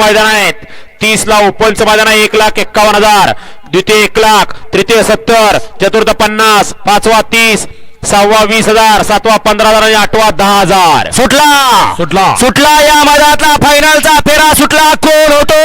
मैदान आहेत. तीस ला ओपनचं मैदान आहे. एक लाख एक्कावन्न हजार. द्वितीय एक लाख तृतीय सत्तर चतुर्थ पन्नास पाचवा तीस सहावा वीस हजार सातवा पंधरा हजार आणि आठवा दहा हजार. सुटला? सुटला. सुटला. या मैदानातला फायनलचा फेरा सुटला. कोण होतो?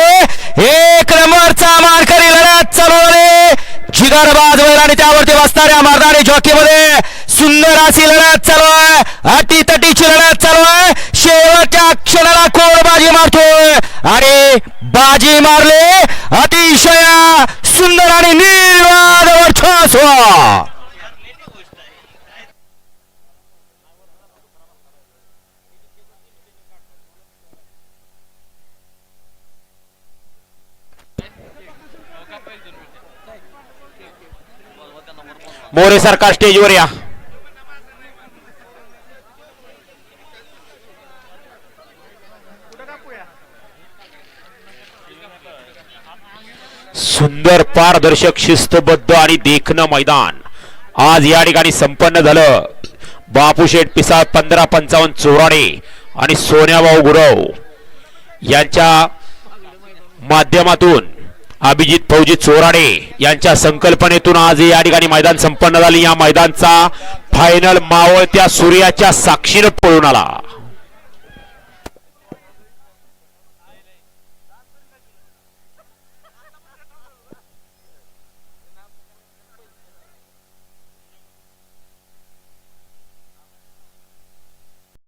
एक नंबरचा मानकरी लढत चालवले जिगरबाज वैराणी त्यावरती बसणाऱ्या मारणारी जॉकीमध्ये सुंदर अशी लढत चालू आहे अटी तटीची लढत चालू आहे शेवटच्या क्षणाला कोण बाजी मारतोय आणि बाजी मारले. अतिशय सुंदर आणि निर्वाद वर्चस्व. मोरे सरकार स्टेजवर या. सुंदर पारदर्शक शिस्तबद्ध आणि देखणं मैदान. आज या ठिकाणी संपन्न झालं. बापूशेठ पिसाळ पंधरा पंचावन्न चोराडे आणि सोन्याभाऊ गुरव. यांच्या माध्यमातून अभिजित फौजी चोराडे यांच्या संकल्पनेतून आज या ठिकाणी मैदान संपन्न झाले. या मैदानचा फायनल मावळत्या सूर्याच्या साक्षीनं पळून आला.